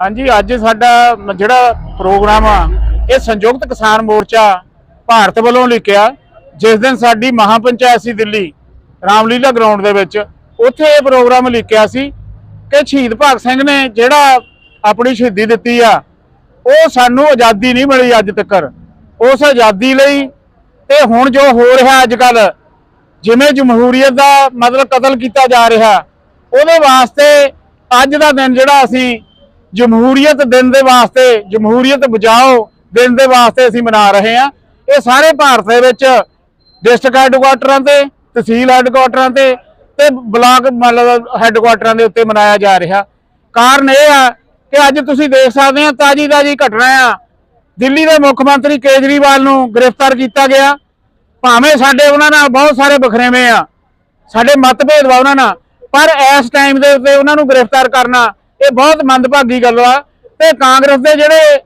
ਹਾਂਜੀ, ਅੱਜ ਸਾਡਾ ਜਿਹੜਾ ਪ੍ਰੋਗਰਾਮ ਆ, ਇਹ ਸੰਯੁਕਤ ਕਿਸਾਨ ਮੋਰਚਾ ਭਾਰਤ ਵੱਲੋਂ ਲਿਖਿਆ, ਜਿਸ ਦਿਨ ਸਾਡੀ ਮਹਾਪੰਚਾਇਤ ਸੀ ਦਿੱਲੀ, ਰਾਮਲੀਲਾ ਗਰਾਊਂਡ ਦੇ ਵਿੱਚ, ਉੱਥੇ ਇਹ ਪ੍ਰੋਗਰਾਮ ਲਿਖਿਆ ਸੀ ਕਿ ਸ਼ਹੀਦ ਭਗਤ ਸਿੰਘ ਨੇ ਜਿਹੜਾ ਆਪਣੀ ਸ਼ਹੀਦੀ ਦਿੱਤੀ ਆ, ਉਹ ਸਾਨੂੰ ਆਜ਼ਾਦੀ ਨਹੀਂ ਮਿਲੀ ਅੱਜ ਤੱਕ ਉਸ ਆਜ਼ਾਦੀ ਲਈ ਤੇ ਹੁਣ ਜੋ ਹੋ ਰਿਹਾ ਅੱਜ ਕੱਲ ਜਿਵੇਂ ਜਮਹੂਰੀਅਤ ਦਾ ਮਤਲਬ ਕਤਲ ਕੀਤਾ ਜਾ ਰਿਹਾ, ਉਹਦੇ ਵਾਸਤੇ ਅੱਜ ਦਾ ਦਿਨ ਜਿਹੜਾ ਅਸੀਂ ਜਮਹੂਰੀਅਤ ਦਿਨ ਦੇ ਵਾਸਤੇ, ਜਮਹੂਰੀਅਤ ਬਚਾਓ ਦਿਨ ਦੇ ਵਾਸਤੇ ਅਸੀਂ ਮਨਾ ਰਹੇ ਹਾਂ। ਇਹ ਸਾਰੇ ਭਾਰਤ ਦੇ ਵਿੱਚ ਡਿਸਟ੍ਰਿਕਟ ਹੈੱਡਕੁਆਟਰਾਂ ਤੇ, ਤਹਿਸੀਲ ਹੈੱਡਕੁਆਟਰਾਂ ਤੇ ਤੇ ਬਲਾਕ ਮਤਲਬ ਹੈੱਡਕੁਆਟਰਾਂ ਦੇ ਉੱਤੇ ਮਨਾਇਆ ਜਾ ਰਿਹਾ। ਕਾਰਨ ਇਹ ਆ ਕਿ ਅੱਜ ਤੁਸੀਂ ਦੇਖ ਸਕਦੇ ਆ ਤਾਜੀ ਤਾਜੀ ਘਟਨਾ ਆ। ਦਿੱਲੀ ਦੇ ਮੁੱਖ ਮੰਤਰੀ ਕੇਜਰੀਵਾਲ ਨੂੰ ਗ੍ਰਿਫਤਾਰ ਕੀਤਾ ਗਿਆ। ਭਾਵੇਂ ਸਾਡੇ ਉਹਨਾਂ ਨਾਲ ਬਹੁਤ ਸਾਰੇ ਬਖਰੇਵੇਂ ਆ, ਸਾਡੇ ਮਤਭੇਦ ਵਾ ਉਹਨਾਂ ਨਾਲ, ਪਰ ਇਸ ਟਾਈਮ ਦੇ ਉੱਤੇ ਉਹਨਾਂ ਨੂੰ ਗ੍ਰਿਫਤਾਰ ਕਰਨਾ ਇਹ ਬਹੁਤ ਮੰਦਭਾਗੀ ਗੱਲ ਆ ਤੇ ਕਾਂਗਰਸ ਦੇ ਜਿਹੜੇ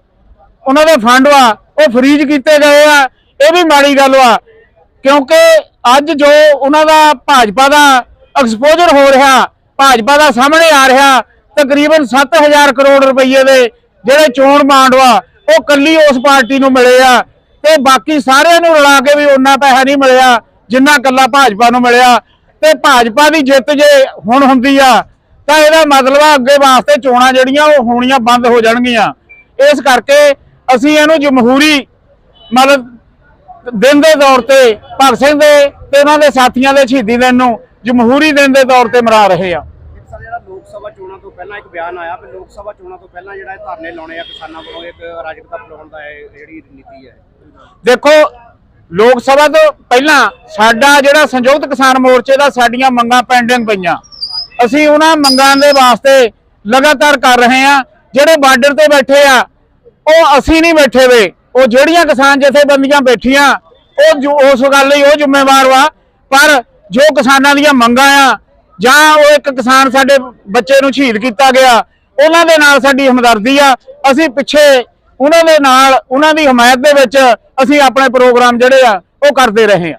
ਉਹਨਾਂ ਦੇ ਫੰਡ ਵਾ ਉਹ ਫਰੀਜ਼ ਕੀਤੇ ਗਏ ਆ। ਇਹ ਵੀ ਮਾੜੀ ਗੱਲ ਆ, ਕਿਉਂਕਿ ਅੱਜ ਜੋ ਉਹਨਾਂ ਦਾ ਭਾਜਪਾ ਦਾ ਐਕਸਪੋਜ਼ਰ ਹੋ ਰਿਹਾ, ਭਾਜਪਾ ਦਾ ਸਾਹਮਣੇ ਆ ਰਿਹਾ, ਤਕਰੀਬਨ 7000 ਕਰੋੜ ਰੁਪਏ ਦੇ ਜਿਹੜੇ ਚੋਣ ਬਾਂਡ ਵਾ ਉਹ ਕੱਲੀ ਉਸ ਪਾਰਟੀ ਨੂੰ ਮਿਲੇ ਆ ਤੇ ਬਾਕੀ ਸਾਰਿਆਂ ਨੂੰ ਰਲਾ ਕੇ ਵੀ ਉਹਨਾਂ ਪੈਸਾ ਨਹੀਂ ਮਿਲਿਆ, ਜਿੰਨਾ ਕੱਲਾ ਭਾਜਪਾ ਨੂੰ ਮਿਲਿਆ। ਤੇ ਭਾਜਪਾ ਦੀ ਜਿੱਤ ਜੇ ਹੁਣ ਹੁੰਦੀ ਆ ਤਾਂ ਇਹਦਾ ਮਤਲਬ ਆ ਅੱਗੇ ਵਾਸਤੇ ਚੋਣਾਂ ਜਿਹੜੀਆਂ ਉਹ ਹੋਣੀਆਂ ਬੰਦ ਹੋ ਜਾਣਗੀਆਂ। ਇਸ ਕਰਕੇ ਅਸੀਂ ਇਹਨੂੰ ਜਮਹੂਰੀ ਮਤਲਬ ਦਿਨ ਦੇ ਤੌਰ ਤੇ ਭਗਤ ਸਿੰਘ ਦੇ ਤੇ ਉਹਨਾਂ ਦੇ ਸਾਥੀਆਂ ਦੇ ਸ਼ਹੀਦੀ ਦਿਨ ਨੂੰ ਜਮਹੂਰੀ ਦਿਨ ਦੇ ਤੌਰ ਤੇ ਮਨਾ ਰਹੇ ਆ। ਲੋਕ ਸਭਾ ਚੋਣਾਂ ਤੋਂ ਪਹਿਲਾਂ ਇੱਕ ਬਿਆਨ ਆਇਆ ਕਿ ਲੋਕ ਸਭਾ ਚੋਣਾਂ ਤੋਂ ਪਹਿਲਾਂ ਜਿਹੜਾ ਇਹ ਧਰਨੇ ਲਾਉਣੇ ਆ ਕਿਸਾਨਾਂ ਵੱਲੋਂ ਇੱਕ ਅਰਾਜਕਤਾ ਫੈਲਾਉਣ ਦਾ ਇਹ ਜਿਹੜੀ ਨੀਤੀ ਹੈ। ਦੇਖੋ ਲੋਕ ਸਭਾ ਤੋਂ ਪਹਿਲਾਂ ਸਾਡਾ ਜਿਹੜਾ ਸੰਯੁਕਤ ਕਿਸਾਨ ਮੋਰਚੇ ਦਾ ਸਾਡੀਆਂ ਮੰਗਾਂ ਪੈਂਡਿੰਗ ਪਈਆਂ। ਅਸੀਂ ਉਹਨਾਂ ਮੰਗਾਂ ਦੇ ਵਾਸਤੇ ਲਗਾਤਾਰ ਕਰ ਰਹੇ ਹਾਂ। ਜਿਹੜੇ ਬਾਰਡਰ ਤੇ ਬੈਠੇ ਆ, ਉਹ ਅਸੀਂ ਨਹੀਂ ਬੈਠੇ ਵੇ। ਉਹ ਜਿਹੜੀਆਂ ਕਿਸਾਨ ਜਥੇਬੰਦੀਆਂ ਬੈਠੀਆਂ, ਉਹ ਉਸ ਗੱਲ ਲਈ ਉਹ ਜ਼ਿੰਮੇਵਾਰ ਵਾ। ਪਰ ਜੋ ਕਿਸਾਨਾਂ ਦੀਆਂ ਮੰਗਾਂ ਆ, ਜਾਂ ਉਹ ਇੱਕ ਕਿਸਾਨ ਸਾਡੇ ਬੱਚੇ ਨੂੰ ਸ਼ਹੀਦ ਕੀਤਾ ਗਿਆ, ਉਹਨਾਂ ਦੇ ਨਾਲ ਸਾਡੀ ਹਮਦਰਦੀ ਆ। ਅਸੀਂ ਪਿੱਛੇ ਉਹਨਾਂ ਦੇ ਨਾਲ, ਉਹਨਾਂ ਦੀ ਹਮਾਇਤ ਦੇ ਵਿੱਚ ਅਸੀਂ ਆਪਣੇ ਪ੍ਰੋਗਰਾਮ ਜਿਹੜੇ ਆ, ਉਹ ਕਰਦੇ ਰਹੇ ਆ